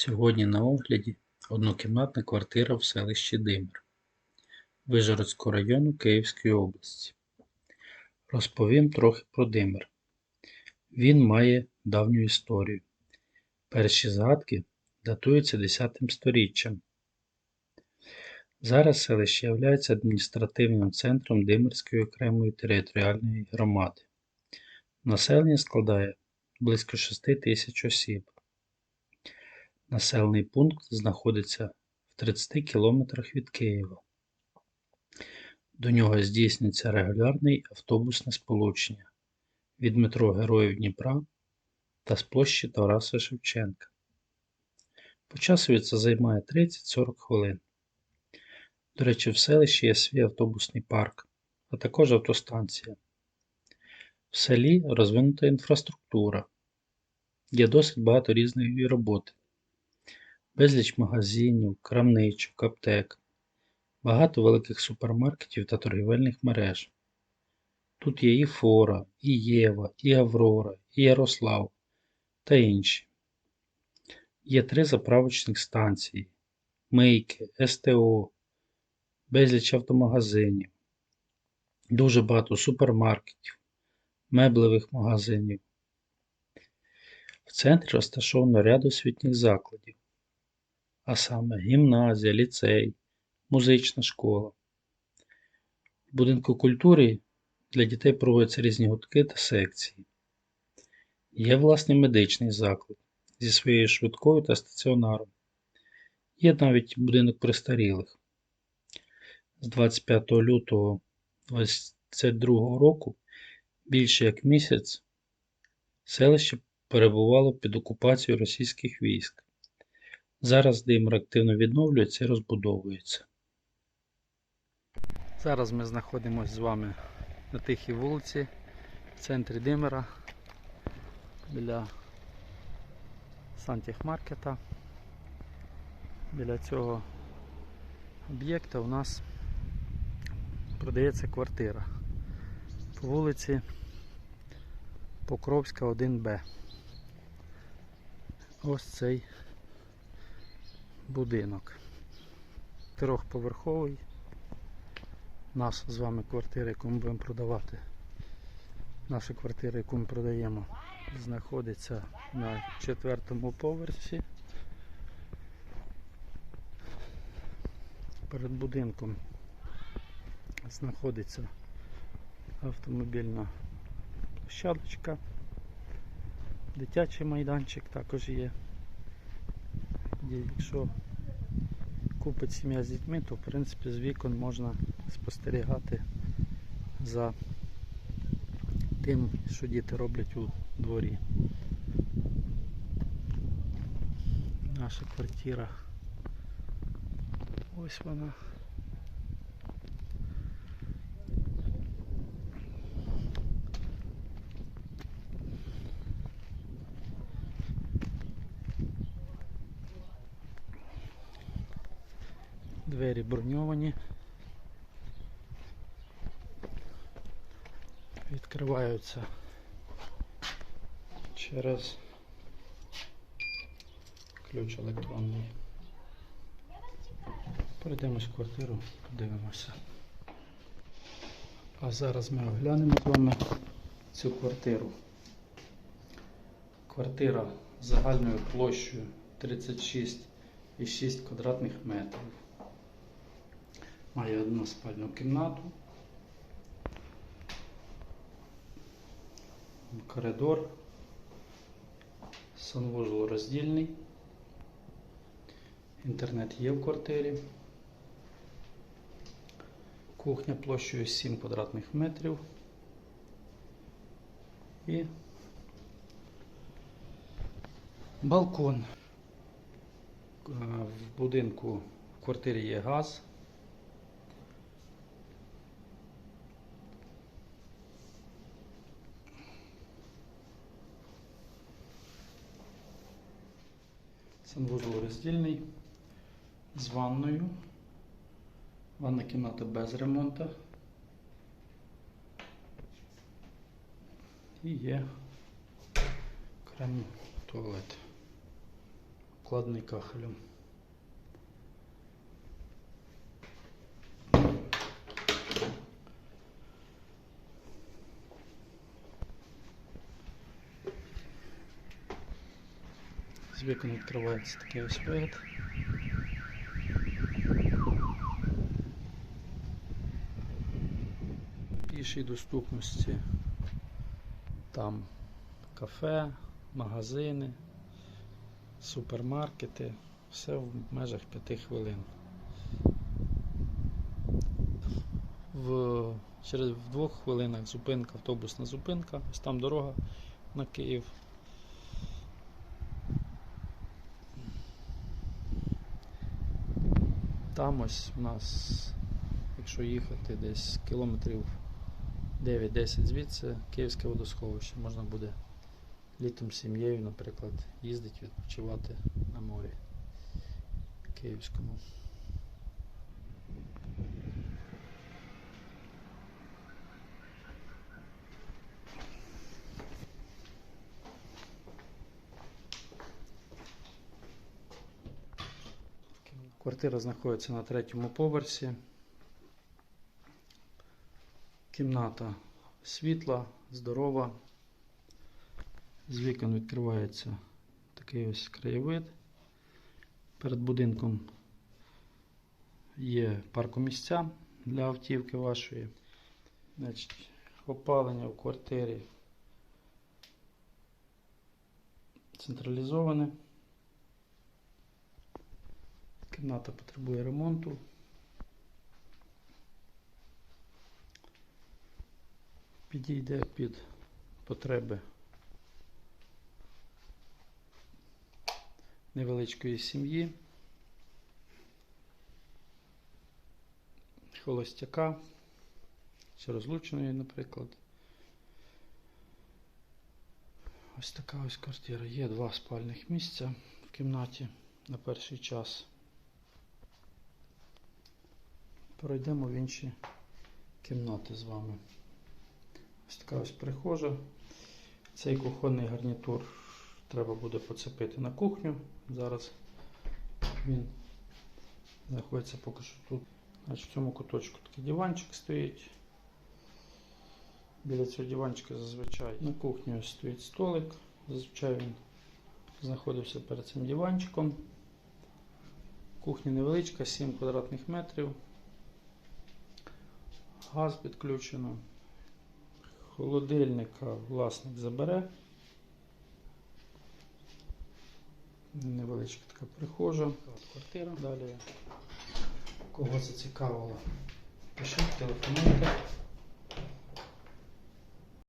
Сьогодні на огляді однокімнатна квартира в селищі Димир Вижгородського району Київської області. Розповім трохи про Димир. Він має давню історію. Перші згадки датуються 10 сторіччям. Зараз селище є адміністративним центром Димирської окремої територіальної громади. Населення складає близько 6 тисяч осіб. Населений пункт знаходиться в 30 кілометрах від Києва. До нього здійснюється регулярний автобусне сполучення від метро Героїв Дніпра та з площі Тараса Шевченка. По часові це займає 30-40 хвилин. До речі, в селищі є свій автобусний парк, а також автостанція. В селі розвинута інфраструктура. Є досить багато різної роботи безліч магазинів, крамничок, аптек, багато великих супермаркетів та торгівельних мереж. Тут є і Фора, і Єва, і Аврора, і Ярослав та інші. Є три заправочних станції, мийки, СТО, безліч автомагазинів, дуже багато супермаркетів, меблевих магазинів. В центрі розташовано ряд освітніх закладів а саме гімназія, ліцей, музична школа. В будинку культури для дітей проводяться різні гуртки та секції. Є власний медичний заклад зі своєю швидкою та стаціонаром. Є навіть будинок престарілих. З 25 лютого 2022 року більше як місяць селище перебувало під окупацією російських військ. Зараз Димир активно відновлюється і розбудовується. Зараз ми знаходимося з вами на тихій вулиці в центрі Димира біля Сантехмаркета. Біля цього об'єкта у нас продається квартира по вулиці Покровська 1Б. Ось цей будинок. Трьохповерховий. Наша з вами квартира, яку ми будемо продавати. Наша квартира, яку ми продаємо, знаходиться на четвертому поверсі. Перед будинком знаходиться автомобільна площадочка, дитячий майданчик також є. Якщо купить сім'я з дітьми, то в принципі з вікон можна спостерігати за тим, що діти роблять у дворі. Наша квартира. Ось вона. Двері броньовані. Відкриваються через ключ електронний. Перейдемось в квартиру, подивимося. А зараз ми оглянемо з вами цю квартиру. Квартира загальною площею 36,6 квадратних метрів. Має одну спальну кімнату, коридор, санвузол роздільний, інтернет є в квартирі, кухня площею 7 квадратних метрів. І балкон. В будинку в квартирі є газ. Санвузол роздільний з ванною. Ванна кімната без ремонту. І є окремий туалет. обкладений кахелем. З вікон відкривається такий ось вид. Пішій доступності там кафе, магазини, супермаркети, все в межах 5 хвилин. В, через в двох хвилинах зупинка, автобусна зупинка, ось там дорога на Київ. Там ось у нас, якщо їхати десь кілометрів 9-10 звідси, Київське водосховище, можна буде літом з сім'єю, наприклад, їздити, відпочивати на морі Київському. Квартира знаходиться на третьому поверсі. Кімната світла, здорова. З вікон відкривається такий ось краєвид. Перед будинком є паркомісця для автівки вашої. Значить, опалення в квартирі централізоване. Кімната потребує ремонту. Підійде під потреби невеличкої сім'ї, холостяка чи розлученої, наприклад. Ось така ось квартира. Є два спальних місця в кімнаті на перший час. Пройдемо в інші кімнати з вами. Ось така ось прихожа. Цей кухонний гарнітур треба буде поцепити на кухню. Зараз він знаходиться поки що тут. Значить, в цьому куточку такий диванчик стоїть. Біля цього диванчика зазвичай на кухні ось стоїть столик. Зазвичай він знаходився перед цим диванчиком. Кухня невеличка, 7 квадратних метрів. Газ підключено. Холодильника власник забере. Невеличка така прихожа. Квартира. Далі. Кого зацікавило? Пишіть, телефонуйте.